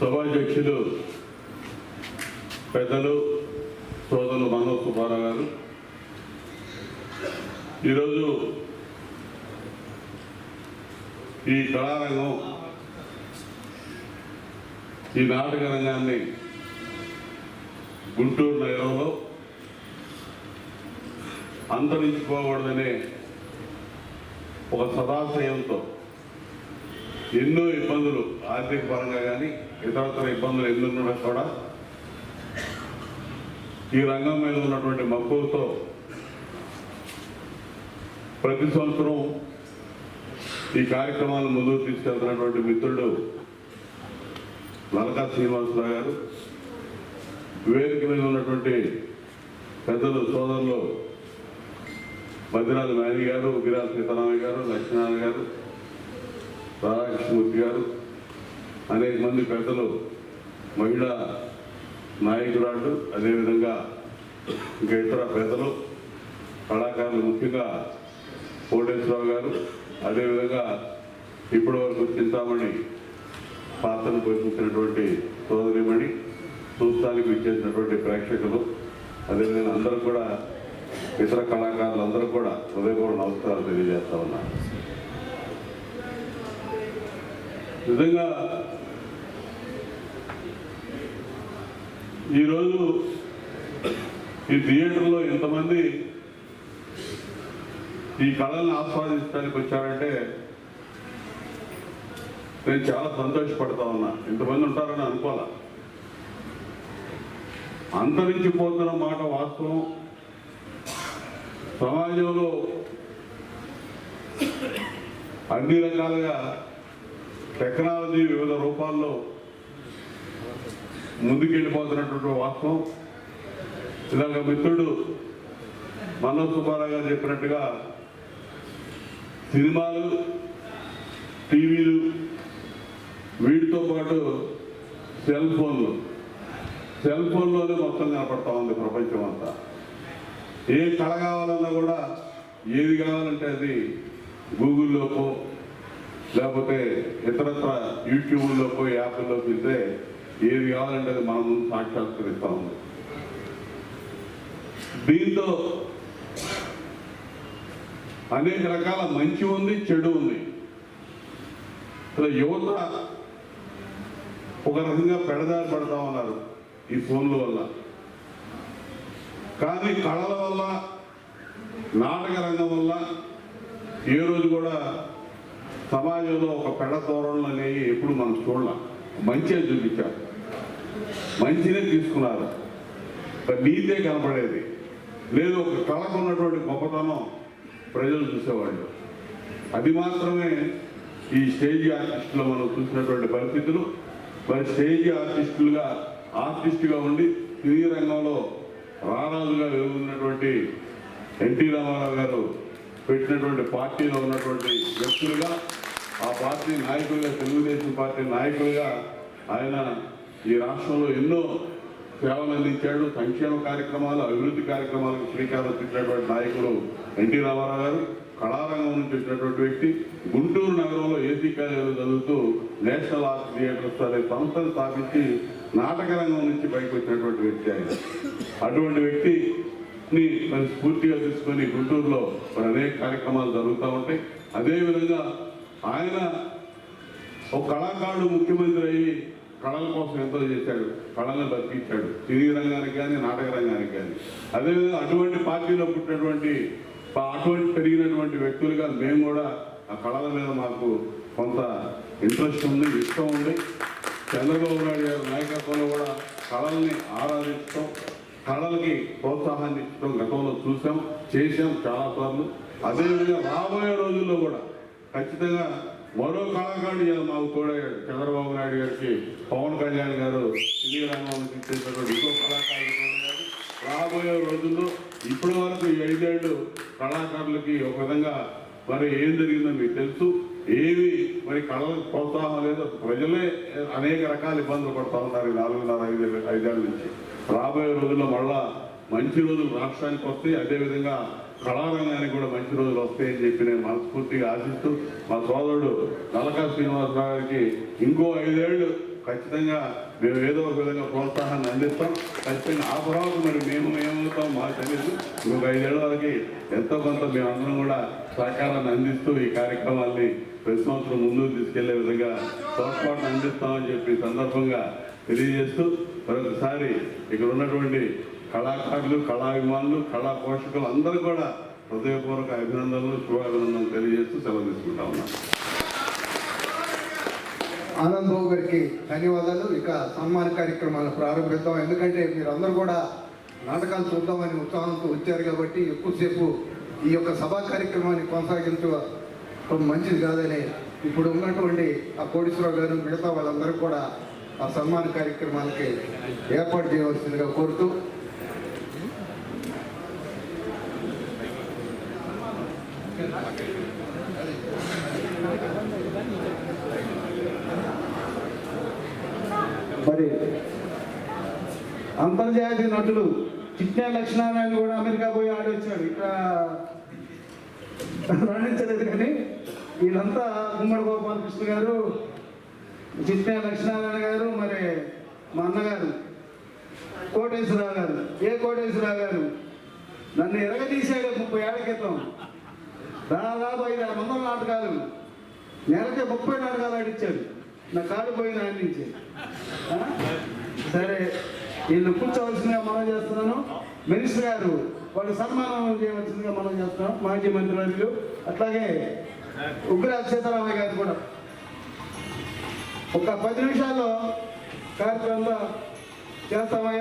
సభాధ్యక్షులు పెద్దలు సోదరులు మనోజ్ సుబ్బారావు గారు. ఈరోజు ఈ కళారంగం ఈ నాటక రంగాన్ని గుంటూరు నగరంలో అంతరించిపోకూడదనే ఒక సదాశయంతో ఎన్నో ఇబ్బందులు ఆర్థిక పరంగా కానీ ఇతరతర ఇబ్బందులు ఎన్నున్నా కూడా ఈ రంగం మీద ఉన్నటువంటి మక్కువతో ప్రతి సంవత్సరం ఈ కార్యక్రమాలను ముందుకు తీసుకెళ్తున్నటువంటి మిత్రుడు లలకా శ్రీనివాసరావు గారు. వేదిక మీద ఉన్నటువంటి పెద్దలు సోదరులు మధ్యరాజు నాయుడు గారు గిరా సీతారామయ్య గారు లక్ష్మీనారాయణ గారు రాధాకృష్ణమూర్తి గారు అనేక మంది పెద్దలు మహిళా నాయకురాళ్ళు అదేవిధంగా ఇంకా ఇతర పెద్దలు కళాకారులు ముఖ్యంగా కోటేశ్వరరావు గారు అదేవిధంగా ఇప్పటి వరకు చింతామణి పాత్రను పోషించినటువంటి సోదరిమణి చూస్తానికి ఇచ్చేసినటువంటి ప్రేక్షకులు అదేవిధంగా అందరూ కూడా ఇతర కళాకారులు అందరూ కూడా హృదయపూర్వ నమస్కారాలు తెలియజేస్తా ఉన్నారు. నిజంగా ఈరోజు ఈ థియేటర్లో ఇంతమంది ఈ కళల్ని ఆస్వాదించడానికి వచ్చారంటే నేను చాలా సంతోషపడతా ఉన్నా. ఇంతమంది ఉంటారని అనుకోవాలా? అంతరించిపోతున్న మాట వాస్తవం. సమాజంలో అన్ని రకాలుగా టెక్నాలజీ వివిధ రూపాల్లో ముందుకెళ్ళిపోతున్నటువంటి వాస్తవం. ఇలాగ మిత్రుడు మనోజ్ సుబ్బారావు గారు చెప్పినట్టుగా సినిమాలు టీవీలు వీటితో పాటు సెల్ ఫోన్లు. సెల్ ఫోన్లోనే మొత్తం కనపడతా ఉంది ప్రపంచం అంతా. ఏ కళ కావాలన్నా కూడా ఏది కావాలంటే అది గూగుల్లోకో లేకపోతే ఇతరత్ర యూట్యూబ్లోకో యాప్ల్లోకి వెళ్తే ఏది కావాలంటే అది మనం సాక్షాత్కరిస్తూ ఉంది. దీంతో అనేక రకాల మంచి ఉంది చెడు ఉంది. యువత ఒక రకంగా పెడదారి పడతా ఉన్నారు ఈ ఫోన్ల వల్ల. కానీ కళల వల్ల నాటక రంగం వల్ల ఏ రోజు కూడా సమాజంలో ఒక పెడ ధోరణులు అనేవి ఎప్పుడు మనం చూడలేం. మంచిగా చూపించారు. మంచినే తీసుకున్నారు. నీతే కనపడేది. లేదు ఒక కళకు ఉన్నటువంటి గొప్పతనం ప్రజలు చూసేవాళ్ళు. అది మాత్రమే ఈ స్టేజ్ ఆర్టిస్టులో మనం చూసినటువంటి పరిస్థితులు. మరి స్టేజ్ ఆర్టిస్టులుగా ఆర్టిస్టుగా ఉండి సినీ రంగంలో రారాజుగా వెలుగుతున్నటువంటి ఎన్టీ రామారావు గారు పెట్టినటువంటి పార్టీలో ఉన్నటువంటి వ్యక్తులుగా ఆ పార్టీ నాయకులుగా తెలుగుదేశం పార్టీ నాయకులుగా ఆయన ఈ రాష్ట్రంలో ఎన్నో సేవలు అందించాడు. సంక్షేమ కార్యక్రమాలు అభివృద్ధి కార్యక్రమాలకు శ్రీకారం చుట్టినటువంటి నాయకులు ఎన్టీ రామారావు గారు కళారంగం నుంచి వచ్చినటువంటి వ్యక్తి. గుంటూరు నగరంలో ఏసీ కాలేజీలో చదువుతూ నేషనల్ ఆర్ట్ థియేటర్స్ అనే సంస్థను స్థాపించి నాటక రంగం నుంచి బయటకు వచ్చినటువంటి వ్యక్తి ఆయన. అటువంటి వ్యక్తిని మరి స్ఫూర్తిగా తీసుకొని గుంటూరులో మరి అనేక కార్యక్రమాలు జరుగుతూ ఉంటాయి. అదేవిధంగా ఆయన ఒక కళాకారుడు ముఖ్యమంత్రి అయ్యి కళల కోసం ఎంతో చేశాడు. కళలను బతికించాడు సినీ రంగానికి కానీ నాటక రంగానికి కానీ. అదేవిధంగా అటువంటి పార్టీలో పుట్టినటువంటి అటువంటి పెరిగినటువంటి వ్యక్తులుగా మేము కూడా ఆ కళల మీద మాకు కొంత ఇంట్రెస్ట్ ఉంది ఇష్టం ఉంది. చంద్రబాబు నాయుడు గారి నాయకత్వంలో కూడా కళల్ని ఆరాధించడం కళలకి ప్రోత్సాహాన్ని ఇచ్చడం గతంలో చూసాం చేశాం చాలాసార్లు అదేవిధంగా రాబోయే రోజుల్లో కూడా ఖచ్చితంగా మరో కళాకారుడు ఇవాళ మాకు తోడయ్యాడు చంద్రబాబు నాయుడు గారికి పవన్ కళ్యాణ్ గారు సినీ రంగం చేసినటువంటి ఇంకో కళాకారుడు రాబోయే రోజుల్లో ఇప్పటి వరకు ఈ కళాకారులకి ఒక విధంగా మరి ఏం జరిగిందో మీకు తెలుసు. ఏవి మరి కళలకు ప్రోత్సాహం లేదు ప్రజలే అనేక రకాల ఇబ్బందులు పడుతూ ఉన్నారు ఈ నాలుగున్నర ఐదు ఐదేళ్ళ నుంచి. రాబోయే రోజుల్లో మళ్ళా మంచి రోజులు రాష్ట్రానికి వస్తాయి. అదేవిధంగా కళారంగానికి కూడా మంచి రోజులు వస్తాయని చెప్పి నేను మనస్ఫూర్తిగా ఆశిస్తూ మా సోదరుడు నలకా శ్రీనివాసరావు గారికి ఇంకో ఐదేళ్ళు ఖచ్చితంగా మేము ఏదో ఒక విధంగా ప్రోత్సాహాన్ని అందిస్తాం. ఖచ్చితంగా ఆ తర్వాత మరి మేము ఏమవుతాం మాకు తెలియదు. ఇంకొక ఐదేళ్ళ వరకు ఎంతో కొంత మేమందరం కూడా సహకారాన్ని అందిస్తూ ఈ కార్యక్రమాల్ని ప్రతి సంవత్సరం ముందుకు తీసుకెళ్ళే విధంగా తోడ్పాటును అందిస్తామని చెప్పి సందర్భంగా తెలియజేస్తూ మరొకసారి ఇక్కడ ఉన్నటువంటి కళాకారులు కళాభిమానులు కళా పోషకులు అందరూ కూడా హృదయపూర్వక అభినందనలు శుభాభినందనలు తెలియజేస్తూ సెలవు తీసుకుంటా ఉన్నాం. ఆనంద్ బాబు గారికి ధన్యవాదాలు. ఇక సన్మాన కార్యక్రమాలను ప్రారంభిద్దాం. ఎందుకంటే మీరందరూ కూడా నాటకాలు చూద్దామని ఉత్సాహంతో వచ్చారు కాబట్టి ఎక్కువసేపు ఈ యొక్క సభా కార్యక్రమాన్ని కొనసాగించడం మంచిది కాదని ఇప్పుడు ఉన్నటువంటి ఆ కోటీశ్వరరావు గారు మిగతా వాళ్ళందరూ కూడా ఆ సన్మాన కార్యక్రమాలకి ఏర్పాటు చేయవలసిందిగా కోరుతూ మరి అంతర్జాతీయ నటులు చిట్నే లక్ష్మీనారాయణ కూడా అమెరికా పోయి ఆడొచ్చాడు ఇక్కడ రాణించలేదు కానీ వీళ్ళంతా గుమ్మడి గోపాలకృష్ణ గారు చిట్నే లక్ష్మీనారాయణ గారు మరి మా అన్నగారు కోటేశ్వరరావు గారు. ఏ కోటేశ్వరరావు గారు? నన్ను ఎరగదీశాడు ముప్పై ఏళ్ళ క్రితం. దాదాపు ఐదు ఆరు వందల నాటకాలు. నెలకి ముప్పై నాటకాలు ఆడిచ్చాడు. నా కాడు పోయిన ఆడించి సరే వీళ్ళు కూర్చోవలసిందిగా మనం చేస్తున్నాను. మినిస్టర్ గారు వాళ్ళు సన్మానం చేయవలసిందిగా మనం చేస్తున్నాం మాజీ మంత్రులు అట్లాగే ఉగ్ర సీతారామయ్య గారు కూడా. ఒక పది నిమిషాల్లో కార్యక్రమంలో చేస్తామయ్యా.